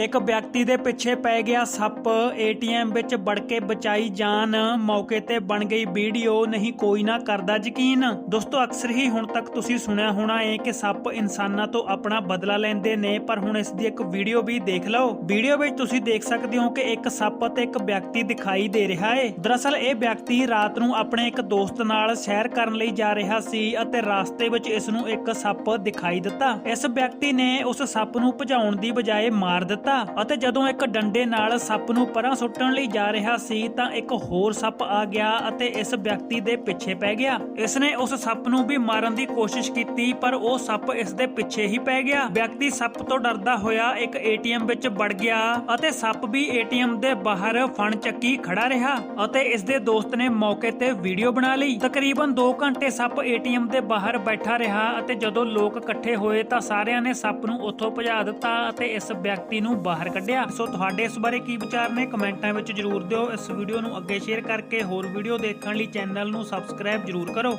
ਇੱਕ ਵਿਅਕਤੀ ਦੇ ਪਿੱਛੇ ਪੈ ਗਿਆ ਸੱਪ। ਏਟੀਐਮ ਵਿੱਚ ਵੜ ਕੇ ਬਚਾਈ ਜਾਨ। ਮੌਕੇ ਤੇ ਬਣ ਗਈ ਵੀਡੀਓ। ਨਹੀਂ, ਕੋਈ ਨਾ ਕਰਦਾ ਯਕੀਨ। ਦੋਸਤੋ, ਅਕਸਰ ਹੀ ਹੁਣ ਤੱਕ ਤੁਸੀਂ ਸੁਣਿਆ ਹੋਣਾ ਹੈ ਕਿ ਸੱਪ ਇਨਸਾਨਾਂ ਤੋਂ ਆਪਣਾ ਬਦਲਾ ਲੈਂਦੇ ਨੇ, ਪਰ ਹੁਣ ਇਸ ਦੀ ਇੱਕ ਵੀਡੀਓ ਵੀ ਦੇਖ ਲਓ। ਵੀਡੀਓ ਵਿੱਚ ਤੁਸੀਂ ਦੇਖ ਸਕਦੇ ਹੋ ਕਿ ਇੱਕ ਸੱਪ ਅਤੇ ਇੱਕ ਵਿਅਕਤੀ ਦਿਖਾਈ ਦੇ ਰਿਹਾ ਹੈ ਦਰਅਸਲ, ਇਹ ਵਿਅਕਤੀ ਰਾਤ ਨੂੰ ਆਪਣੇ ਇੱਕ ਦੋਸਤ ਨਾਲ ਸੈਰ ਕਰਨ ਲਈ ਜਾ ਰਿਹਾ ਸੀ ਅਤੇ ਰਾਸਤੇ ਵਿੱਚ ਇਸ ਨੂੰ ਇੱਕ ਸੱਪ ਦਿਖਾਈ ਦਿੱਤਾ। ਇਸ ਵਿਅਕਤੀ ਨੇ ਉਸ ਸੱਪ ਨੂੰ ਭਜਾਉਣ ਦੀ ਬਜਾਏ ਮਾਰ ਦਿੱਤਾ। ਦਿੱਤਾ ਅਤੇ ਜਦੋਂ ਇੱਕ ਡੰਡੇ ਨਾਲ ਸੱਪ ਨੂੰ ਪਰਾਂ ਸੁੱਟਣ ਲਈ ਜਾ ਰਿਹਾ ਸੀ ਤਾਂ ਇੱਕ ਹੋਰ ਸੱਪ ਆ ਗਿਆ ਅਤੇ ਇਸ ਵਿਅਕਤੀ ਦੇ ਪਿੱਛੇ ਪੈ ਗਿਆ। ਇਸ ਨੇ ਉਸ ਸੱਪ ਨੂੰ ਵੀ ਮਾਰਨ ਦੀ ਕੋਸ਼ਿਸ਼ ਕੀਤੀ, ਪਰ ਉਹ ਸੱਪ ਇਸ ਦੇ ਪਿੱਛੇ ਹੀ ਪੈ ਗਿਆ। ਵਿਅਕਤੀ ਸੱਪ ਤੋਂ ਡਰਦਾ ਹੋਇਆ ਇੱਕ ਏਟੀਐਮ ਵਿੱਚ ਵੜ ਗਿਆ ਅਤੇ ਸੱਪ ਵੀ ਏਟੀਐਮ ਦੇ ਬਾਹਰ ਫਣ ਚੱਕੀ ਖੜਾ ਰਿਹਾ ਅਤੇ ਇਸ ਦੇ ਦੋਸਤ ਨੇ ਮੌਕੇ ਤੇ ਵੀਡੀਓ ਬਣਾ ਲਈ। ਤਕਰੀਬਨ 2 ਘੰਟੇ ਸੱਪ ਏਟੀਐਮ ਦੇ ਬਾਹਰ ਬੈਠਾ ਰਿਹਾ ਅਤੇ ਜਦੋਂ ਲੋਕ ਇਕੱਠੇ ਹੋਏ ਤਾਂ ਸਾਰਿਆਂ ਨੇ ਸੱਪ ਨੂੰ ਉੱਥੋਂ ਭਜਾ ਦਿੱਤਾ ਅਤੇ ਇਸ ਵਿਅਕਤੀ ਨੂੰ ਬਾਹਰ ਕੱਢਿਆ। ਸੋ ਤੁਹਾਡੇ ਇਸ ਬਾਰੇ ਕੀ ਵਿਚਾਰ ਨੇ ਕਮੈਂਟਾਂ ਵਿੱਚ ਜਰੂਰ ਦਿਓ। ਇਸ ਵੀਡੀਓ ਨੂੰ ਅੱਗੇ ਸ਼ੇਅਰ ਕਰਕੇ ਹੋਰ ਵੀਡੀਓ ਦੇਖਣ ਲਈ ਚੈਨਲ ਨੂੰ ਸਬਸਕ੍ਰਾਈਬ ਜਰੂਰ ਕਰੋ।